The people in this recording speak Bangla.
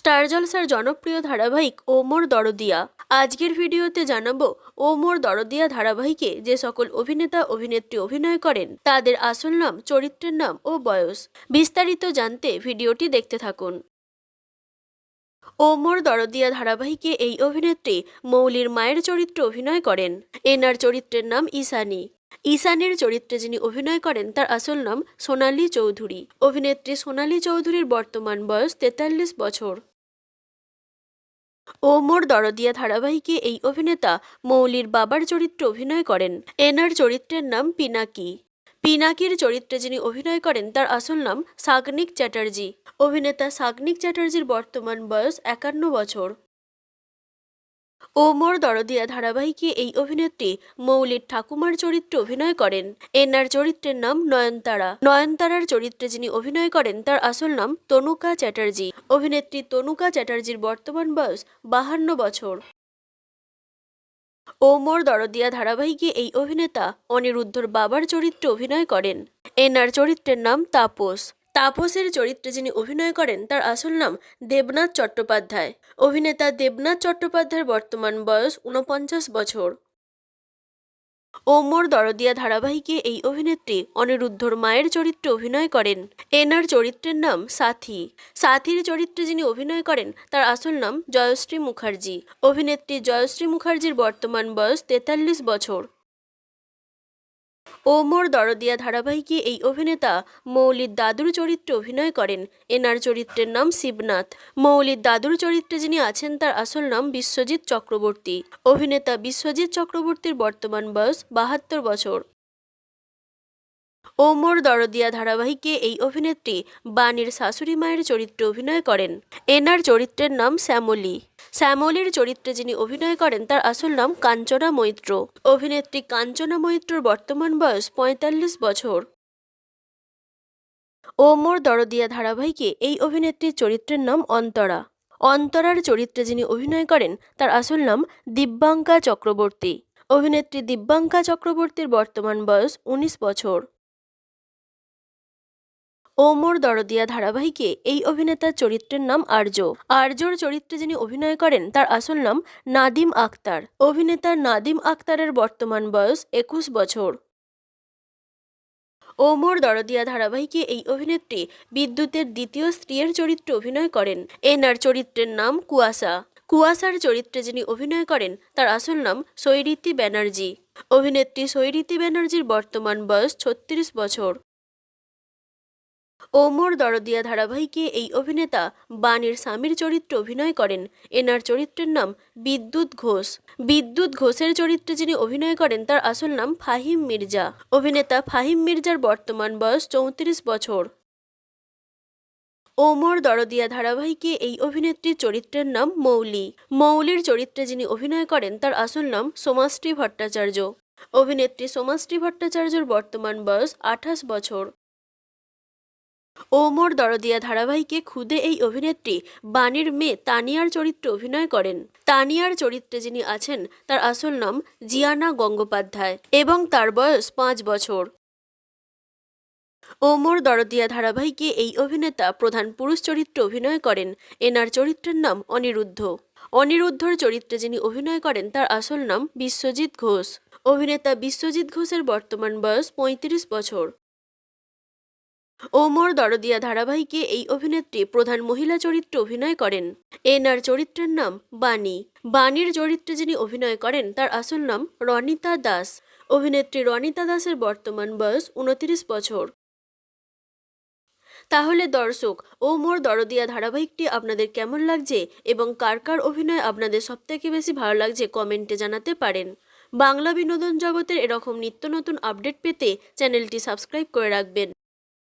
স্টার জলসার জনপ্রিয় ধারাবাহিক ও মোর দরদিয়া। আজকের ভিডিওতে জানাব ও মোর দরদিয়া ধারাবাহিকে যে সকল অভিনেতা, অভিনেত্রী অভিনয় করেন, তাদের আসল নাম, চরিত্রের নাম ও বয়স। বিস্তারিত জানতে ভিডিওটি দেখতে থাকুন। ও মোর দরদিয়া ধারাবাহিকে এই অভিনেত্রী মৌলির মায়ের চরিত্রে অভিনয় করেন। এনার চরিত্রের নাম ঈশানী। ঈশানীর চরিত্রে যিনি অভিনয় করেন, তার আসল নাম সোনালী চৌধুরী। অভিনেত্রী সোনালী চৌধুরীর বর্তমান বয়স তেতাল্লিশ বছর। ও মোর দরদিয়া ধারাবাহিকে এই অভিনেতা মৌলির বাবার চরিত্রে অভিনয় করেন। এনার চরিত্রের নাম পিনাকি। পিনাকির চরিত্রে যিনি অভিনয় করেন, তার আসল নাম সাগনিক চ্যাটার্জি। অভিনেতা সাগনিক চ্যাটার্জির বর্তমান বয়স একান্ন বছর। ও মোর দরদিয়া ধারাবাহিকে এই অভিনেত্রী মৌলির ঠাকুমার চরিত্রে অভিনয় করেন। এনার চরিত্রের নাম নয়নতারা। নয়নতারার চরিত্রে যিনি অভিনয় করেন, তার আসল নাম তনুকা চ্যাটার্জি। অভিনেত্রী তনুকা চ্যাটার্জির বর্তমান বয়স বাহান্ন বছর। ও মোর দরদিয়া ধারাবাহিকে এই অভিনেতা অনিরুদ্ধর বাবার চরিত্রে অভিনয় করেন। এনার চরিত্রের নাম তাপস। তাপসের চরিত্রে যিনি অভিনয় করেন, তার আসল নাম দেবনাথ চট্টোপাধ্যায়। অভিনেতা দেবনাথ চট্টোপাধ্যায়ের বর্তমান বয়স ঊনপঞ্চাশ বছর। ওমর দরদিয়া ধারাবাহিকে এই অভিনেত্রী অনিরুদ্ধর মায়ের চরিত্রে অভিনয় করেন। এনার চরিত্রের নাম সাথী। সাথীর চরিত্রে যিনি অভিনয় করেন, তার আসল নাম জয়শ্রী মুখার্জি। অভিনেত্রী জয়শ্রী মুখার্জির বর্তমান বয়স তেতাল্লিশ বছর। ওমর দরদিয়া ধারাবাহিকে এই অভিনেতা মৌলির দাদুর চরিত্রে অভিনয় করেন। এনার চরিত্রের নাম শিবনাথ। মৌলির দাদুর চরিত্রে যিনি আছেন, তার আসল নাম বিশ্বজিৎ চক্রবর্তী। অভিনেতা বিশ্বজিৎ চক্রবর্তীর বর্তমান বয়স বাহাত্তর বছর। ওমর দরদিয়া ধারাবাহিকে এই অভিনেত্রী বাণীর শাশুড়ি মায়ের চরিত্রে অভিনয় করেন। এনার চরিত্রের নাম শ্যামলী শ্যামলীর চরিত্রে যিনি অভিনয় করেন, তার আসল নাম কাঞ্চনা মৈত্র। অভিনেত্রী কাঞ্চনা মৈত্রর বর্তমান বয়স পঁয়তাল্লিশ বছর। ওমর দরদিয়া ধারাবাহিকে এই অভিনেত্রীর চরিত্রের নাম অন্তরা। অন্তরার চরিত্রে যিনি অভিনয় করেন, তার আসল নাম দিব্যাঙ্কা চক্রবর্তী। অভিনেত্রী দিব্যাঙ্কা চক্রবর্তীর বর্তমান বয়স উনিশ বছর। ওমর দরদিয়া ধারাবাহিকে এই অভিনেতার চরিত্রের নাম আর্য আর্যর চরিত্রে যিনি অভিনয় করেন, তার আসল নাম নাদিম আক্তার অভিনেতা নাদিম আক্তারের বর্তমান বয়স একুশ বছর। ওমর দরদিয়া ধারাবাহিকে এই অভিনেত্রী বিদ্যুতের দ্বিতীয় স্ত্রীর চরিত্রে অভিনয় করেন। এনার চরিত্রের নাম কুয়াশা। কুয়াশার চরিত্রে যিনি অভিনয় করেন, তার আসল নাম সৈরিতি ব্যানার্জি। অভিনেত্রী সৈরিতি ব্যানার্জির বর্তমান বয়স ছত্রিশ বছর। ওমর দরদিয়া ধারাবাহিকে এই অভিনেতা বাণীর স্বামীর চরিত্রে অভিনয় করেন। এনার চরিত্রের নাম বিদ্যুৎ ঘোষ। বিদ্যুৎ ঘোষের চরিত্রে যিনি অভিনয় করেন, তার আসল নাম ফাহিম মির্জা। অভিনেতা ফাহিম মির্জার বর্তমান বয়স চৌত্রিশ বছর। ওমর দরদিয়া ধারাবাহিকে এই অভিনেত্রীর চরিত্রের নাম মৌলি। মৌলির চরিত্রে যিনি অভিনয় করেন, তার আসল নাম সোমাশ্রী ভট্টাচার্য। অভিনেত্রী সোমাশ্রী ভট্টাচার্যর বর্তমান বয়স আঠাশ বছর। ওমর দরদিয়া ধারাবাহিকে খুদে এই অভিনেত্রী বাণীর মেয়ে তানিয়ার চরিত্রে অভিনয় করেন। তানিয়ার চরিত্রে যিনি আছেন, তার আসল নাম জিয়ানা গঙ্গোপাধ্যায় এবং তার বয়স পাঁচ বছর। ওমর দরদিয়া ধারাবাহিকে এই অভিনেতা প্রধান পুরুষ চরিত্রে অভিনয় করেন। এনার চরিত্রের নাম অনিরুদ্ধ। অনিরুদ্ধর চরিত্রে যিনি অভিনয় করেন, তার আসল নাম বিশ্বজিৎ ঘোষ। অভিনেতা বিশ্বজিৎ ঘোষের বর্তমান বয়স পঁয়ত্রিশ বছর। ওমর দরদিয়া ধারাবাহিকে এই অভিনেত্রী প্রধান মহিলা চরিত্রে অভিনয় করেন। এনার চরিত্রের নাম বাণী। বাণীর চরিত্রে যিনি অভিনয় করেন, তার আসল নাম রনিতা দাস। অভিনেত্রী রনিতা দাসের বর্তমান বয়স উনত্রিশ বছর। তাহলে দর্শক ও মোর দরদিয়া ধারাবাহিকটি আপনাদের কেমন লাগছে এবং কার কার অভিনয় আপনাদের সবথেকে বেশি ভালো লাগছে কমেন্টে জানাতে পারেন। বাংলা বিনোদন জগতের এরকম নিত্য নতুন আপডেট পেতে চ্যানেলটি সাবস্ক্রাইব করে রাখবেন।